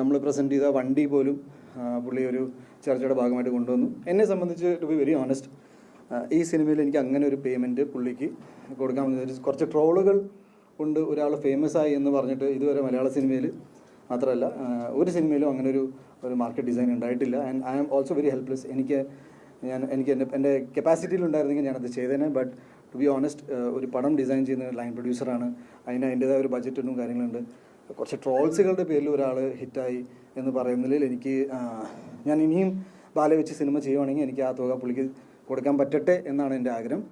നമ്മൾ പ്രസന്റ് ചെയ്ത വണ്ടി പോലും പുള്ളി ഒരു ചർച്ചയുടെ ഭാഗമായിട്ട് കൊണ്ടുവന്നു. എന്നെ സംബന്ധിച്ച് ടു ബി വെരി ഓണസ്റ്റ് ഈ സിനിമയിൽ എനിക്ക് അങ്ങനെ ഒരു പേയ്മെന്റ് പുള്ളിക്ക് കൊടുക്കാൻ കുറച്ച് ട്രോളുകൾ ഉണ്ട് ഒരാൾ ഫേമസ് ആയി എന്ന് പറഞ്ഞിട്ട് ഇതുവരെ മലയാള സിനിമയിൽ മാത്രമല്ല ഒരു സിനിമയിലും അങ്ങനെ ഒരു ഒരു മാർക്കറ്റ് ഡിസൈൻ ഉണ്ടായിട്ടില്ല. And I am also very helpless എനിക്ക് ഞാൻ എനിക്ക് എന്റെ എന്റെ കപ്പാസിറ്റിയിൽ ഉണ്ടായിരുന്നെങ്കിൽ ഞാനത് ചെയ്തേനെ. ബട്ട് ടു ബി ഓണസ്റ്റ് ഒരു പടം ഡിസൈൻ ചെയ്യുന്ന ലൈൻ പ്രൊഡ്യൂസറാണ് അതിന് അതിന്റെതായ ഒരു ബജറ്റും കാര്യങ്ങളുണ്ട്. കുറച്ച് ട്രോൾസുകളുടെ പേരിൽ ഒരാൾ ഹിറ്റായി എന്ന് പറയുന്നതിൽ എനിക്ക് ഞാൻ ഇനിയും ബാല വെച്ച് സിനിമ ചെയ്യുവാണെങ്കിൽ എനിക്ക് ആ തുക പുള്ളിക്ക് കൊടുക്കാൻ പറ്റട്ടെ എന്നാണ് എന്റെ ആഗ്രഹം.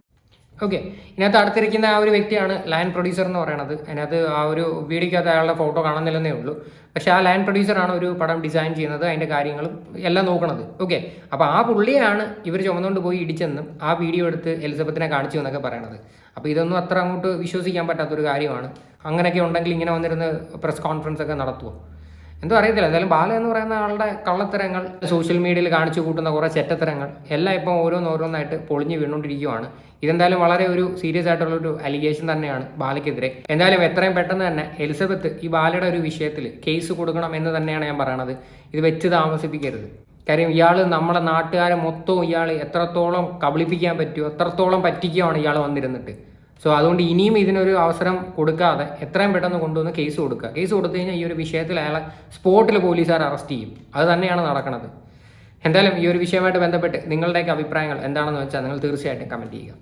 ഓക്കെ ഇതിനകത്ത് അടുത്തിരിക്കുന്ന ആ ഒരു വ്യക്തിയാണ് ലൈൻ പ്രൊഡ്യൂസർ എന്ന് പറയുന്നത് അതിനകത്ത് ആ ഒരു വീഡിയോക്കകത്ത് അയാളുടെ ഫോട്ടോ കാണുന്നില്ലെന്നേ ഉള്ളൂ. പക്ഷേ ആ ലൈൻ പ്രൊഡ്യൂസറാണ് ഒരു പടം ഡിസൈൻ ചെയ്യുന്നത് അതിന്റെ കാര്യങ്ങളും എല്ലാം നോക്കണത്. ഓക്കെ അപ്പോൾ ആ പുള്ളിയാണ് ഇവർ ചുമന്നുകൊണ്ട് പോയി ഇടിച്ചെന്നും ആ വീഡിയോ എടുത്ത് എലിസബത്തിനെ കാണിച്ചു എന്നൊക്കെ പറയണത്. അപ്പോൾ ഇതൊന്നും അത്ര അങ്ങോട്ട് വിശ്വസിക്കാൻ പറ്റാത്തൊരു കാര്യമാണ്. അങ്ങനെയൊക്കെ ഉണ്ടെങ്കിൽ ഇങ്ങനെ വന്നിരുന്ന് പ്രസ് കോൺഫറൻസ് ഒക്കെ നടത്തുമോ എന്തോ അറിയത്തില്ല. എന്തായാലും ബാല എന്ന് പറയുന്ന ആളുടെ കള്ളത്തരങ്ങൾ സോഷ്യൽ മീഡിയയിൽ കാണിച്ചു കൂട്ടുന്ന കുറേ ചെറ്റത്തരങ്ങൾ എല്ലാം ഇപ്പം ഓരോന്നോരോന്നായിട്ട് പൊളിഞ്ഞു വീണുകൊണ്ടിരിക്കുകയാണ് ഇതെന്തായാലും വളരെ ഒരു സീരിയസ് ആയിട്ടുള്ള ഒരു അലിഗേഷൻ തന്നെയാണ് ബാലയ്ക്കെതിരെ. എന്തായാലും എത്രയും പെട്ടെന്ന് തന്നെ എലിസബത്ത് ഈ ബാലയുടെ ഒരു വിഷയത്തിൽ കേസ് കൊടുക്കണം എന്ന് തന്നെയാണ് ഞാൻ പറയണത്. ഇത് വെച്ച് താമസിപ്പിക്കരുത്. കാര്യം ഇയാൾ നമ്മുടെ നാട്ടുകാരെ മൊത്തവും ഇയാൾ എത്രത്തോളം കബളിപ്പിക്കാൻ പറ്റുമോ എത്രത്തോളം പറ്റിക്കുകയാണ് ഇയാൾ വന്നിരുന്നിട്ട്. സോ അതുകൊണ്ട് ഇനിയും ഇതിനൊരു അവസരം കൊടുക്കാതെ എത്രയും പെട്ടെന്ന് കൊണ്ടുവന്ന് കേസ് കൊടുക്കുക. കേസ് കൊടുത്തു കഴിഞ്ഞാൽ ഈ ഒരു വിഷയത്തിൽ അയാളെ സ്പോട്ടിൽ പോലീസുകാർ അറസ്റ്റ് ചെയ്യും. അത് തന്നെയാണ് നടക്കുന്നത് എന്തായാലും ഈ ഒരു വിഷയമായിട്ട് ബന്ധപ്പെട്ട് നിങ്ങളുടെയൊക്കെ അഭിപ്രായങ്ങൾ എന്താണെന്ന് വെച്ചാൽ നിങ്ങൾ തീർച്ചയായിട്ടും കമന്റ് ചെയ്യുക.